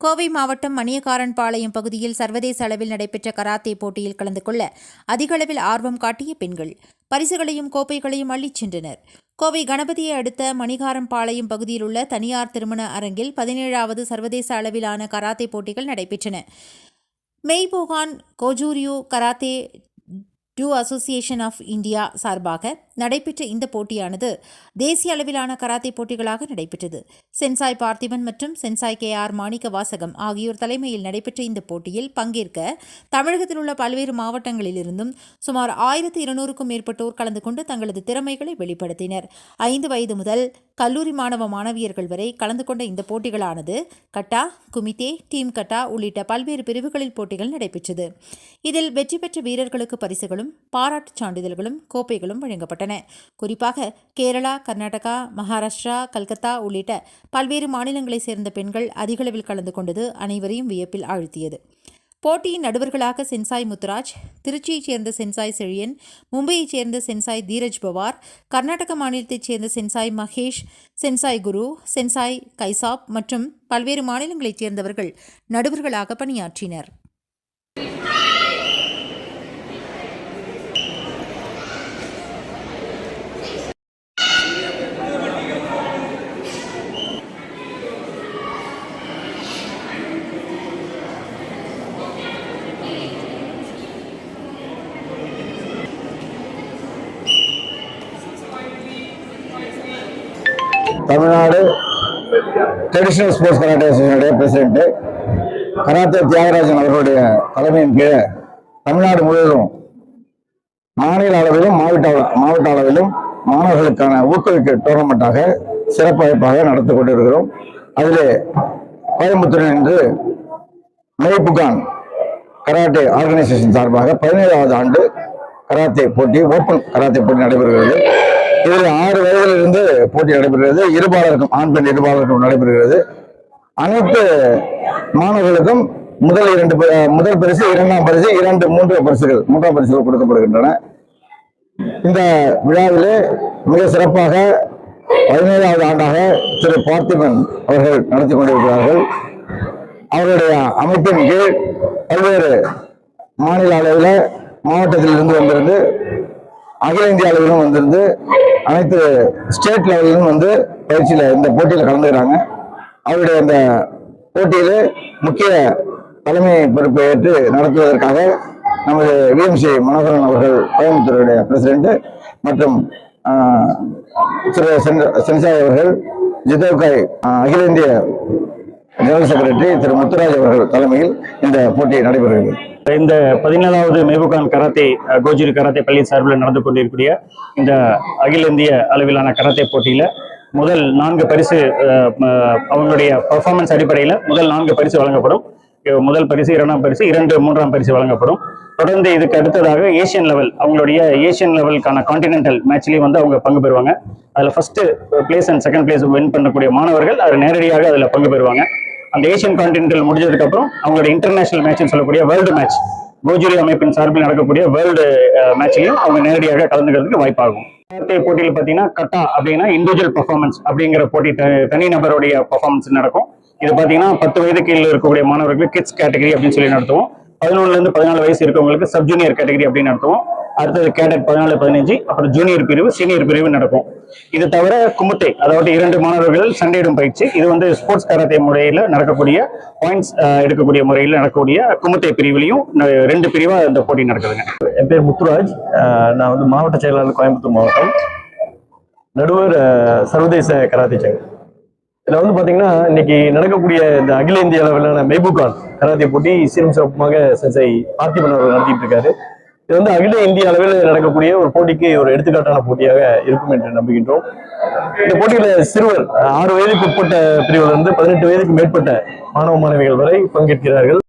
கோவை மாவட்டம் மணியக்காரன்பாளையம் பகுதியில் சர்வதேச அளவில் நடைபெற்ற கராத்தே போட்டியில் கலந்து கொள்ள அதிக அளவில் ஆர்வம் காட்டிய பெண்கள். பரிசுகளையும் கோப்பைகளையும் அள்ளிச் சென்றனர். கோவை கணபதியை அடுத்த மணிகாரம்பாளையம் பகுதியில் உள்ள தனியார் திருமண அரங்கில் பதினேழாவது சர்வதேச அளவிலான கராத்தே போட்டிகள் நடைபெற்றன. Meibukan Gojuryu karate do association of India சார்பாக நடைபெற்ற இந்த போட்டியானது தேசிய அளவிலான கராத்தே போட்டிகளாக நடைபெற்றது. சென்சாய் பார்த்திபன் மற்றும் சென்சாய் கே ஆர் மாணிக்க வாசகம் ஆகியோர் தலைமையில் நடைபெற்ற இந்த போட்டியில் பங்கேற்க தமிழகத்தில் உள்ள பல்வேறு மாவட்டங்களிலிருந்தும் சுமார் ஆயிரத்தி இருநூறுக்கும் மேற்பட்டோர் கலந்து கொண்டு தங்களது திறமைகளை வெளிப்படுத்தினர். ஐந்து வயது முதல் கல்லூரி மாணவ மாணவியர்கள் வரை கலந்து கொண்ட இந்த போட்டிகளானது கட்டா குமிதே டீம் கட்டா உள்ளிட்ட பல்வேறு பிரிவுகளில் போட்டிகள் நடைபெற்றது. இதில் வெற்றி பெற்ற வீரர்களுக்கு பரிசுகளும் பாராட்டுச் சான்றிதழ்களும் கோப்பைகளும் வழங்கப்பட்டன. குறிப்பாக கேரளா கர்நாடகா மகாராஷ்டிரா கல்கத்தா உள்ளிட்ட பல்வேறு மாநிலங்களைச் சேர்ந்த பெண்கள் அதிகளவில் கலந்து கொண்டது அனைவரையும் வியப்பில் ஆழ்த்தியது. போட்டியின் நடுவர்களாக சென்சாய் முத்துராஜ் திருச்சியைச் சேர்ந்த சென்சாய் செழியன் மும்பையைச் சேர்ந்த சென்சாய் தீரஜ் பவார் கர்நாடக மாநிலத்தைச் சேர்ந்த sensei Mahesh sensei Guru sensei Kaisab மற்றும் பல்வேறு மாநிலங்களைச் சேர்ந்தவர்கள் நடுவர்களாக பணியாற்றினர். தமிழ்நாடு ட்ரெடிஷ்னல் ஸ்போர்ட்ஸ் கராட்டே அசோசியேஷனுடைய பிரசிடென்ட் கராத்தே தியாகராஜன் அவர்களுடைய தலைமையின் கீழே தமிழ்நாடு முழுவதும் மாநில அளவிலும் மாவட்ட மாவட்ட அளவிலும் மாணவர்களுக்கான ஊக்குவிக்க டோர்னமெண்ட்டாக சிறப்பு வாய்ப்பாக நடத்தி கொண்டிருக்கிறோம். அதிலே கோயம்புத்தூரில் இன்று மெய்புகான் கராட்டே ஆர்கனைசேஷன் சார்பாக பதினேழாவது ஆண்டு கராத்தே போட்டி ஓப்பன் கராத்தே போட்டி நடைபெறுகிறது. இதில் ஆறு வயதிலிருந்து போட்டி நடைபெறுகிறது. இருபாலருக்கும் ஆண் பெண் இருபாலருக்கும் நடைபெறுகிறது. அனைத்து மாணவர்களுக்கும் முதல் இரண்டு முதல் பரிசு இரண்டாம் பரிசு இரண்டு மூன்று பரிசுகள் மூன்றாம் பரிசுகள் கொடுக்கப்படுகின்றன. இந்த விழாவிலே மிக சிறப்பாக பதினேழாவது ஆண்டாக திரு பார்த்திபன் அவர்கள் நடத்தி கொண்டிருக்கிறார்கள். அவருடைய அமைப்பின் கீழ் பல்வேறு மாநில அளவில் மாவட்டத்தில் இருந்து வந்திருந்து அகில இந்திய அளவிலும் வந்திருந்து அனைத்து ஸ்டேட் லெவலிலும் வந்து பயிற்சியில் இந்த போட்டியில் கலந்துக்கிறாங்க. அவருடைய அந்த போட்டியில் முக்கிய தலைமை பொறுப்பை ஏற்று நடத்துவதற்காக நமது விஎம்சி மனோகரன் அவர்கள் கோயம்புத்தூருடைய பிரசிடென்ட் மற்றும் திரு சென்- சென்சாய் அவர்கள் ஜிதோகாய் அகில இந்திய ஜெனரல் செக்ரட்டரி திரு முத்துராஜ் அவர்கள் தலைமையில் இந்த போட்டி நடைபெறுகிறது. இந்த பதினேழாவது மேபுகான் கராத்தே கோஜிரி கராத்தே பள்ளி சார்பில் நடந்து கொண்டிருக்கக்கூடிய இந்த அகில இந்திய அளவிலான கராத்தே போட்டியில முதல் நான்கு பரிசு அவங்களுடைய பர்ஃபார்மன்ஸ் அடிப்படையில் முதல் நான்கு பரிசு வழங்கப்படும். முதல் பரிசு இரண்டாம் பரிசு இரண்டு மூன்றாம் பரிசு வழங்கப்படும். தொடர்ந்து இதுக்கு அடுத்ததாக ஏசியன் லெவல் அவங்களுடைய ஏசியன் லெவலுக்கான கான்டினென்டல் மேட்ச்லேயும் வந்து அவங்க பங்கு பெறுவாங்க. அதில் first place and second place win பண்ணக்கூடிய மாணவர்கள் அதில் நேரடியாக அதில் பங்கு பெறுவாங்க. அந்த ஏசியன் கான்டினென்டல் முடிஞ்சதுக்கு அப்புறம் இன்டர்நேஷனல் மேட்ச்னு சொல்லக்கூடிய வேர்ல்டு மேட்ச் கோஜுரி அமைப்பின் சார்பில் நடக்கக்கூடிய வேர்ல்டு மேட்ச்லையும் அவங்க நேரடியாக கலந்துக்கிறதுக்கு வாய்ப்பாகும். கராத்தே போட்டியில் பார்த்தீங்கன்னா கட்டா அப்படின்னா இண்டிவிஜுவல் பர்ஃபார்மன்ஸ் அப்படிங்கிற போட்டி தனி நபருடைய பர்ஃபார்மன்ஸ் நடக்கும். இது பார்த்தீங்கன்னா பத்து வயது கீழே இருக்கக்கூடிய மாணவர்களுக்கு கிட்ஸ் கேட்டகரி அப்படின்னு சொல்லி நடத்துவோம். பதினொன்றுலேருந்து பதினாலு வயசு இருக்கவங்களுக்கு சப்ஜூனியர் கேட்டகரி அப்படின்னு நடத்துவோம். அடுத்தது கேடட் பதினாலு பதினஞ்சு அப்புறம் ஜூனியர் பிரிவு சீனியர் பிரிவு நடக்கும். இது தவிர குமுட்டை அதாவது இரண்டு மாணவர்கள் சண்டையிடும் பயிற்சி இது வந்து ஸ்போர்ட்ஸ் கராத்தே முறையில் நடக்கக்கூடிய பாயிண்ட்ஸ் எடுக்கக்கூடிய முறையில் நடக்கக்கூடிய குமுட்டை பிரிவிலையும் ரெண்டு பிரிவாக இந்த போட்டி நடக்குதுங்க. என் பேர் முத்துராஜ். நான் வந்து மாவட்ட செயலாளர் கோயம்புத்தூர் மாவட்டம். நடுவர் சர்வதேச கராத்தே சங்கம் இதில் வந்து பார்த்தீங்கன்னா இன்னைக்கு நடக்கக்கூடிய இந்த அகில இந்திய அளவிலான மெய்புகான் கராத்தே போட்டி சீரும் சிறப்புமாக சென்சை பார்த்திபன் அவர்கள் நடத்திட்டு இருக்காரு. இது வந்து அகில இந்திய அளவில் நடக்கக்கூடிய ஒரு போட்டிக்கு ஒரு எடுத்துக்காட்டான போட்டியாக இருக்கும் என்று நம்புகின்றோம். இந்த போட்டியில சிறுவர் ஆறு வயதுக்கு உட்பட்ட பிரிவிலிருந்து பதினெட்டு வயதுக்கு மேற்பட்ட மாணவ மாணவிகள் வரை பங்கேற்கிறார்கள்.